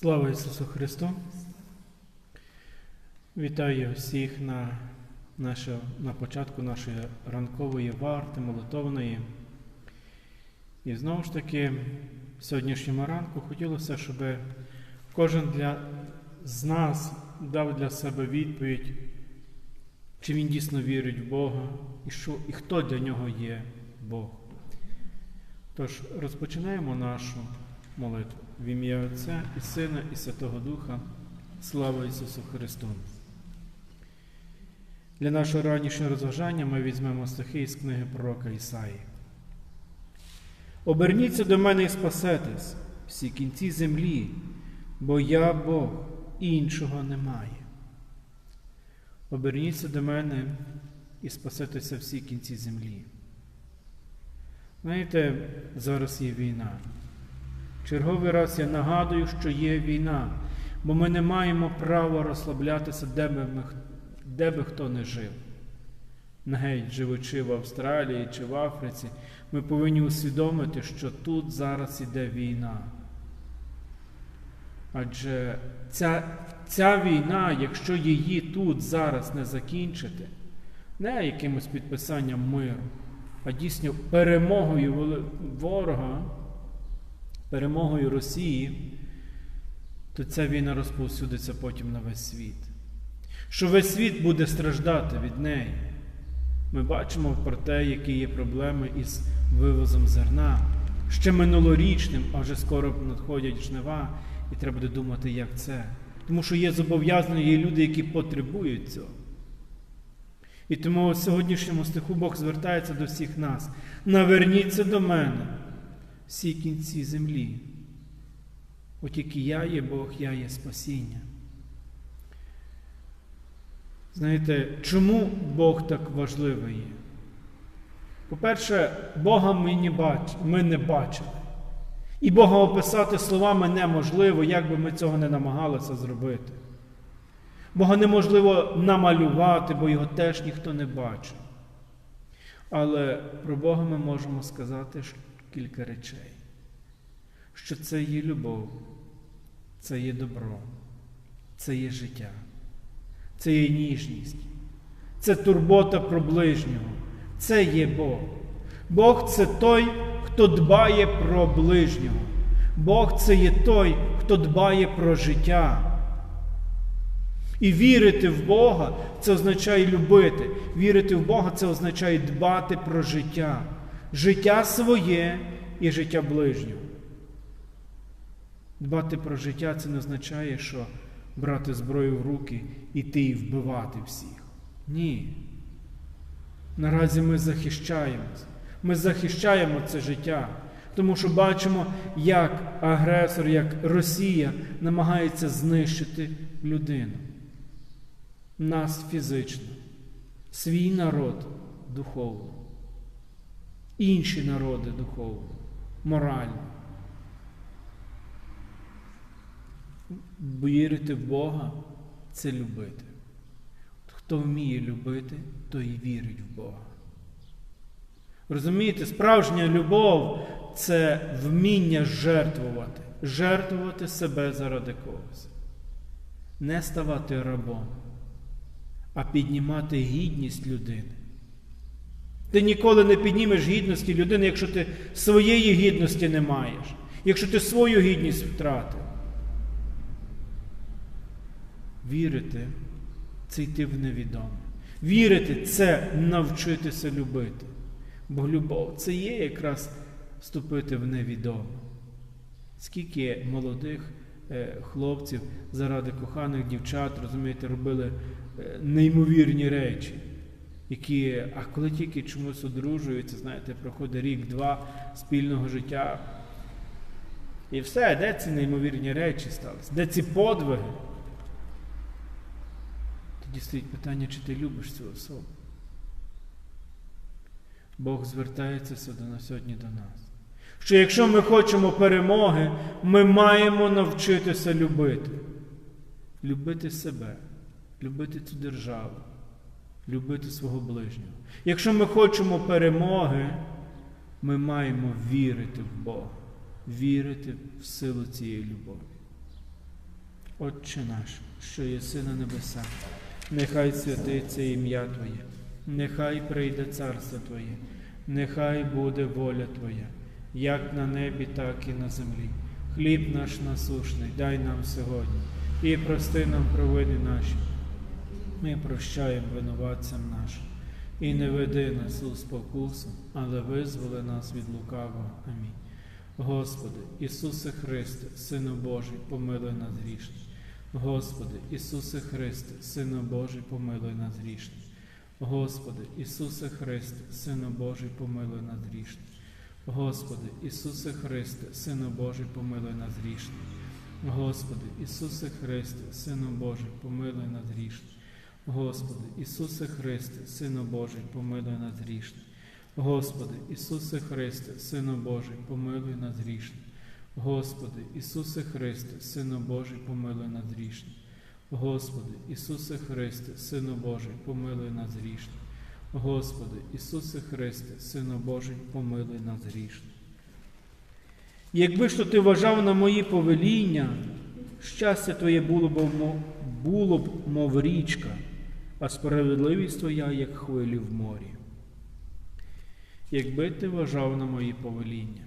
Слава Ісусу Христу! Вітаю всіх на, наше, на початку нашої ранкової варти, молитовної. І знову ж таки, в сьогоднішньому ранку хотілося, щоб кожен для, з нас дав для себе відповідь, чи він дійсно вірить в Бога, і, що, і хто для нього є Бог. Тож розпочинаємо нашу молитву в ім'я Отця і Сина, і Святого Духа. Слава Ісусу Христу! Для нашого ранішнього розважання ми візьмемо стихи із книги пророка Ісаї. Оберніться до мене і спасетесь, всі кінці землі, бо я Бог, іншого немає. Оберніться до мене і спасетеся всі кінці землі. Знаєте, зараз є війна. Черговий раз я нагадую, що є війна, бо ми не маємо права розслаблятися, де би, ми, де би хто не жив. Геть, живучи в Австралії чи в Африці, ми повинні усвідомити, що тут зараз іде війна. Адже ця, ця війна, якщо її тут зараз не закінчити, не якимось підписанням миру, а дійсно перемогою ворога, перемогою Росії, то ця війна розповсюдиться потім на весь світ. Що весь світ буде страждати від неї. Ми бачимо про те, які є проблеми із вивозом зерна. Ще минулорічним, а вже скоро надходять жнива, і треба буде думати, як це. Тому що є зобов'язані, є люди, які потребують цього. І тому в сьогоднішньому стиху Бог звертається до всіх нас. Наверніться до мене всі кінці землі. От тільки я є Бог, я є спасіння. Знаєте, чому Бог так важливий є? По-перше, Бога ми не, бач... ми не бачили. І Бога описати словами неможливо, як би ми цього не намагалися зробити. Бога неможливо намалювати, бо його теж ніхто не бачив. Але про Бога ми можемо сказати кілька речей, що це є любов, це є добро, це є життя, це є ніжність, це турбота про ближнього, це є Бог. Бог це той, хто дбає про ближнього. Бог це є той, хто дбає про життя. І вірити в Бога це означає любити. Вірити в Бога це означає дбати про життя. Життя своє і життя ближнього. Дбати про життя це не означає, що брати зброю в руки іти і вбивати всіх. Ні. Наразі ми захищаємось. Ми захищаємо це життя. Тому що бачимо, як агресор, як Росія намагається знищити людину. Нас фізично, свій народ духовно, інші народи духовно, морально. Вірити в Бога це любити. Хто вміє любити, той і вірить в Бога. Розумієте, справжня любов це вміння жертвувати, жертвувати себе заради когось, не ставати рабом, а піднімати гідність людини. Ти ніколи не піднімеш гідності людини, якщо ти своєї гідності не маєш, якщо ти свою гідність втратив. Вірити це йти в невідоме. Вірити це навчитися любити. Бо любов це є якраз вступити в невідоме. Скільки молодих е, хлопців заради коханих дівчат, розумієте, робили е, неймовірні речі, які, а коли тільки чомусь одружуються, знаєте, проходить рік-два спільного життя. І все, де ці неймовірні речі сталися? Де ці подвиги? Тоді стоїть питання, чи ти любиш цю особу. Бог звертається сьогодні до нас. Що якщо ми хочемо перемоги, ми маємо навчитися любити. Любити себе, любити цю державу, любити свого ближнього. Якщо ми хочемо перемоги, ми маємо вірити в Бога, вірити в силу цієї любові. Отче наш, що єси на небесах, нехай святиться ім'я Твоє, нехай прийде царство Твоє, нехай буде воля Твоя, як на небі, так і на землі. Хліб наш насушний, дай нам сьогодні, і прости нам провини наші. Ми прощаємо винуватцям нашим. І не веди нас у спокусу, але визволи нас від лукавого. Амінь. Господи, Ісусе Христе, Сину Божий, помилуй нас грішних. Господи, Ісусе Христе, Сину Божий, помилуй нас грішних. Господи, Ісусе Христе, Сину Божий, помилуй нас грішних. Господи, Ісусе Христе, Сину Божий, помилуй нас грішних. Господи, Ісусе Христе, Сину Божий, помилуй нас грішних. Господи, Ісусе Христе, Сину Божий, помилуй нас грішних. Господи, Ісусе Христе, Сину Божий, помилуй нас грішних. Господи, Ісусе Христе, Сину Божий, помилуй нас грішних. Господи, Ісусе Христе, Сину Божий, помилуй нас грішних. Господи, Ісусе Христе, Сину Божий, помилуй нас грішних. Якби ж то ти вважав на мої повеління, щастя Твоє було б, було б, мов річка, а справедливість Твоя, як хвилі в морі. Якби ти вважав на мої повеління.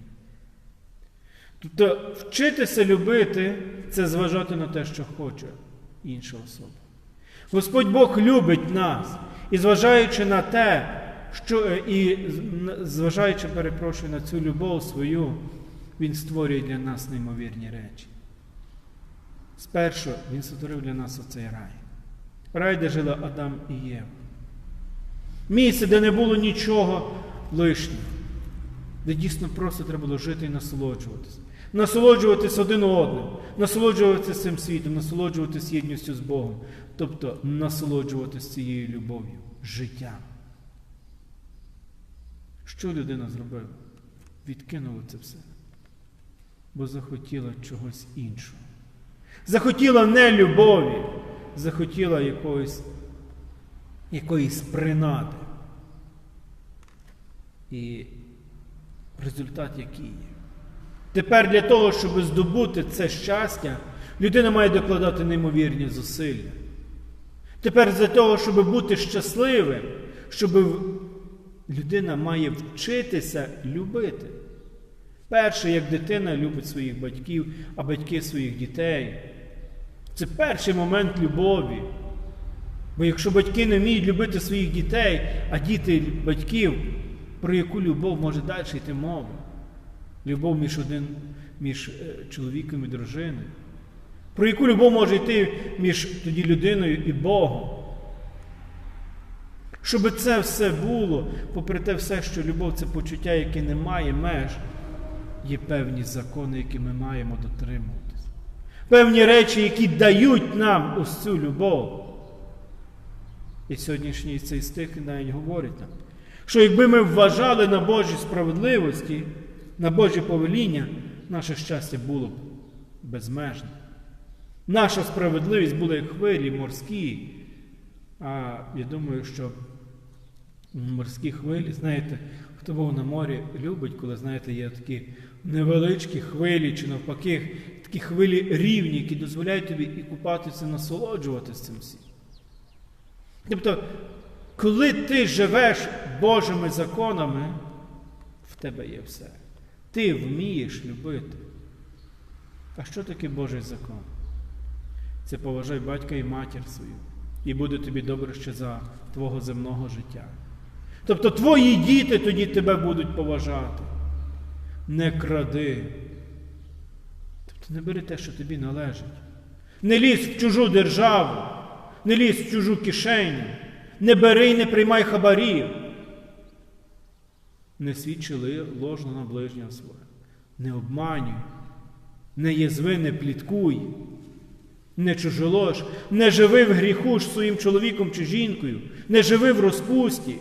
Тобто вчитися любити це зважати на те, що хоче інша особа. Господь Бог любить нас, і зважаючи на те, що е, і зважаючи, перепрошую, на цю любов свою, Він створює для нас неймовірні речі. Спершу Він сотворив для нас оцей рай. Рай, де жили Адам і Єва. Місце, де не було нічого лишнього, де дійсно просто треба було жити і насолоджуватися. Насолоджуватися один одним, насолоджуватися цим світом, насолоджуватися єдністю з Богом, тобто насолоджуватися цією любов'ю, життям. Що людина зробила? Відкинула це все, бо захотіла чогось іншого. Захотіла не любові, захотіла якоїсь, якоїсь принади. І результат який є? Тепер для того, щоб здобути це щастя, людина має докладати неймовірні зусилля. Тепер для того, щоб бути щасливим, щоб людина має вчитися любити. Перше, як дитина любить своїх батьків, а батьки своїх дітей. Це перший момент любові. Бо якщо батьки не вміють любити своїх дітей, а діти батьків, про яку любов може далі йти мова? Любов між один, між е, чоловіком і дружиною. Про яку любов може йти між тоді людиною і Богом? Щоб це все було, попри те все, що любов це почуття, яке не має меж, є певні закони, які ми маємо дотримуватися. Певні речі, які дають нам ось цю любов. І сьогоднішній цей стих навіть говорить нам, що якби ми вважали на Божій справедливості, на Божі повеління, наше щастя було б безмежне. Наша справедливість була як хвилі морські. А я думаю, що морські хвилі, знаєте, хто був на морі, любить, коли, знаєте, є такі невеличкі хвилі, чи навпаки, такі хвилі рівні, які дозволяють тобі і купатися, насолоджуватися цим всім. Тобто, коли ти живеш Божими законами, в тебе є все. Ти вмієш любити. А що таке Божий закон? Це поважай батька і матір свою, і буде тобі добре ще за твого земного життя. Тобто твої діти тоді тебе будуть поважати. Не кради. Тобто не бери те, що тобі належить. Не лізь в чужу державу, не лізь в чужу кишеню, не бери і не приймай хабарів. Не свідчи ли- ложно на ближнього свого. Не обманюй, не язви, не пліткуй, не чужолож, не живи в гріху ж своїм чоловіком чи жінкою, не живи в розпусті.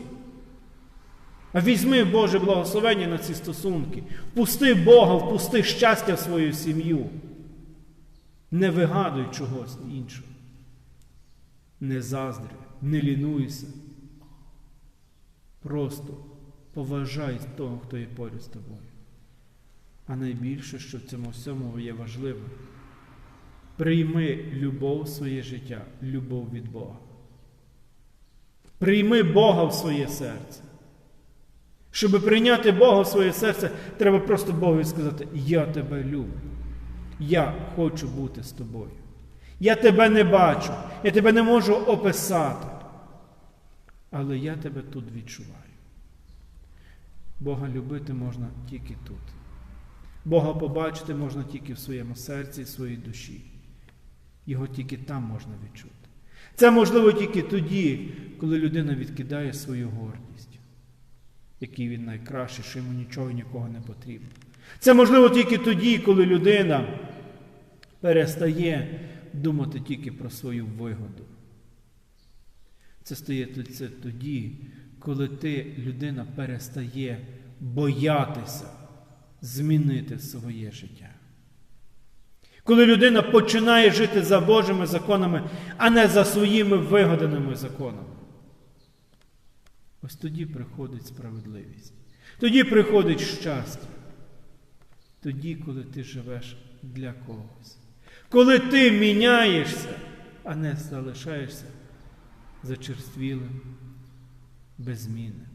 Візьми Боже благословення на ці стосунки. Впусти Бога, впусти щастя в свою сім'ю. Не вигадуй чогось іншого. Не заздри, не лінуйся. Просто поважай того, хто є поряд з тобою. А найбільше, що в цьому всьому є важливо, Прийми любов в своє життя, любов від Бога. Прийми Бога в своє серце. Щоб прийняти Бога в своє серце, треба просто Богу сказати: Я тебе люблю. Я хочу бути з тобою. Я тебе не бачу, я тебе не можу описати. Але я тебе тут відчуваю. Бога любити можна тільки тут. Бога побачити можна тільки в своєму серці і своїй душі. Його тільки там можна відчути. Це можливо тільки тоді, коли людина відкидає свою гордість, який він найкращий, що йому нічого і нікого не потрібно. Це можливо тільки тоді, коли людина перестає думати тільки про свою вигоду. Це стає тоді, коли ти, людина, перестає боятися змінити своє життя. Коли людина починає жити за Божими законами, а не за своїми вигаданими законами. Ось тоді приходить справедливість. Тоді приходить щастя. Тоді, коли ти живеш для когось. Коли ти міняєшся, а не залишаєшся зачерствілим, беззмінним.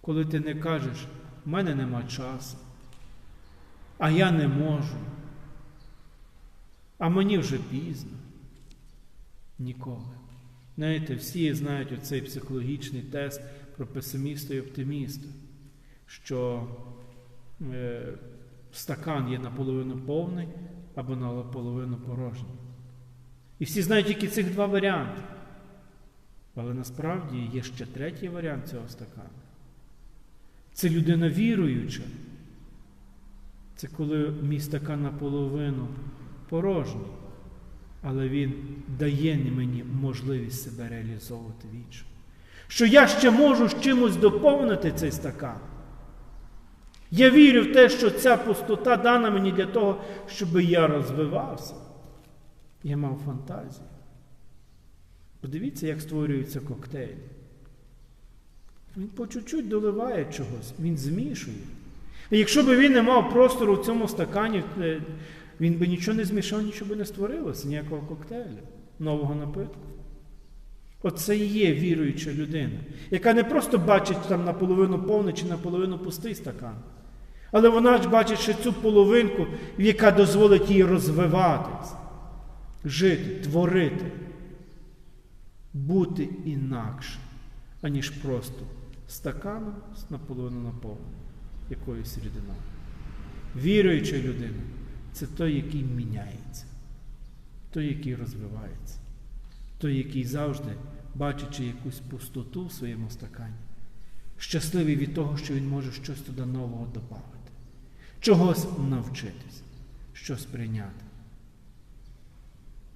Коли ти не кажеш, в мене нема часу, а я не можу, а мені вже пізно. Ніколи. Знаєте, всі знають оцей психологічний тест про песиміста і оптиміста, що е, стакан є наполовину повний або наполовину порожній. І всі знають тільки цих два варіанти. Але насправді є ще третій варіант цього стакану. Це людина віруюча. Це коли мій стакан наполовину порожній, але він дає мені можливість себе реалізовувати в іншому. Що я ще можу з чимось доповнити цей стакан. Я вірю в те, що ця пустота дана мені для того, щоб я розвивався. Я мав фантазію. Подивіться, як створюються коктейлі. Він по чуть-чуть доливає чогось, він змішує. І якщо б він не мав простору в цьому стакані, е, він би нічого не змішав, нічого би не створилося, ніякого коктейлю, нового напитку. Оце і є віруюча людина, яка не просто бачить там наполовину повний чи наполовину пустий стакан, але вона ж бачить ще цю половинку, яка дозволить їй розвиватись, жити, творити, бути інакше, аніж просто стаканом наполовину наповненим якоюсь рідиною. Віруюча людина це той, який міняється, той, який розвивається, той, який завжди, бачачи якусь пустоту в своєму стакані, щасливий від того, що він може щось туди нового додати, чогось навчитись, щось прийняти.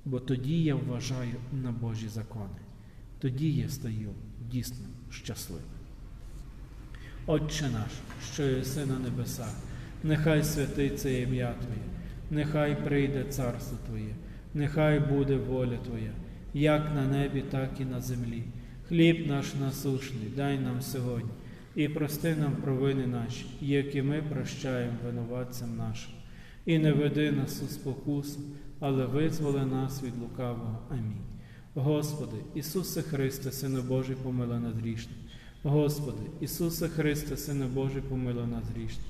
Бо тоді я вважаю на Божі закони, тоді я стаю дійсно щасливим. Отче наш, що єси на небесах, нехай святиться ім'я Твоє, нехай прийде царство Твоє, нехай буде воля Твоя, як на небі, так і на землі. Хліб наш насушний, дай нам сьогодні, і прости нам провини наші, які ми прощаємо винуватцям нашим. І не веди нас у спокусу, але визволи нас від лукавого. Амінь. Господи, Ісусе Христе, Сину Божий, помилуй нас грішних. Господи, Ісусе Христе, Сину Божий, помилуй нас грішних.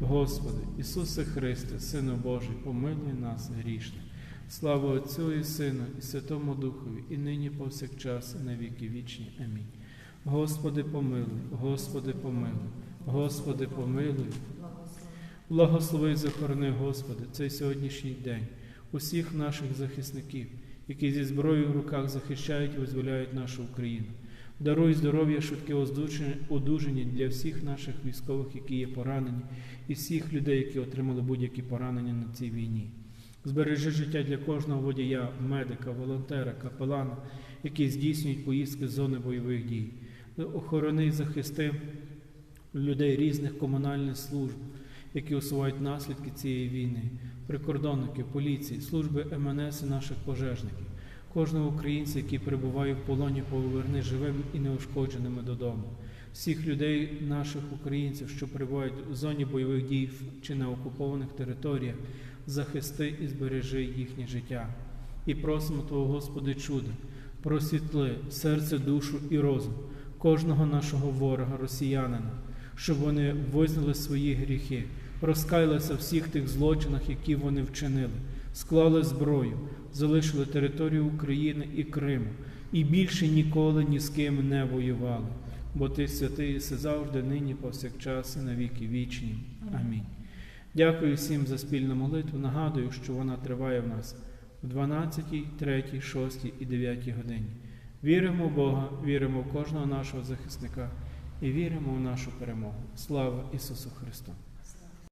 Господи, Ісусе Христе, Сину Божий, помилуй нас грішних. Слава Отцю і Сину, і Святому Духові, і нині повсякчас, і на віки вічні. Амінь. Господи, помилуй, Господи, помилуй, Господи, помилуй. Благослови і захорони, Господи, цей сьогоднішній день, усіх наших захисників, які зі зброєю в руках захищають і визволяють нашу Україну. Даруй здоров'я, швидке одужання для всіх наших військових, які є поранені, і всіх людей, які отримали будь-які поранення на цій війні. Збережи життя для кожного водія, медика, волонтера, капелана, які здійснюють поїздки з зони бойових дій. Охорони і захисти людей різних комунальних служб, які усувають наслідки цієї війни, прикордонники, поліції, служби МНС і наших пожежників, кожного українця, який перебуває в полоні, поверни живим і неушкодженими додому. Всіх людей, наших українців, що перебувають в зоні бойових дій чи на окупованих територіях, захисти і збережи їхнє життя. І просимо Твого, Господи, чуда, просвітли серце, душу і розум кожного нашого ворога, росіянина, щоб вони визнали свої гріхи, розкаялися в всіх тих злочинах, які вони вчинили, склали зброю, залишили територію України і Криму, і більше ніколи ні з ким не воювали. Бо ти святий єси завжди, нині, повсякчас і на віки вічні. Амінь. Дякую всім за спільну молитву. Нагадую, що вона триває в нас в 12, 3, 6 і 9 годині. Віримо в Бога, віримо в кожного нашого захисника і віримо в нашу перемогу. Слава Ісусу Христу!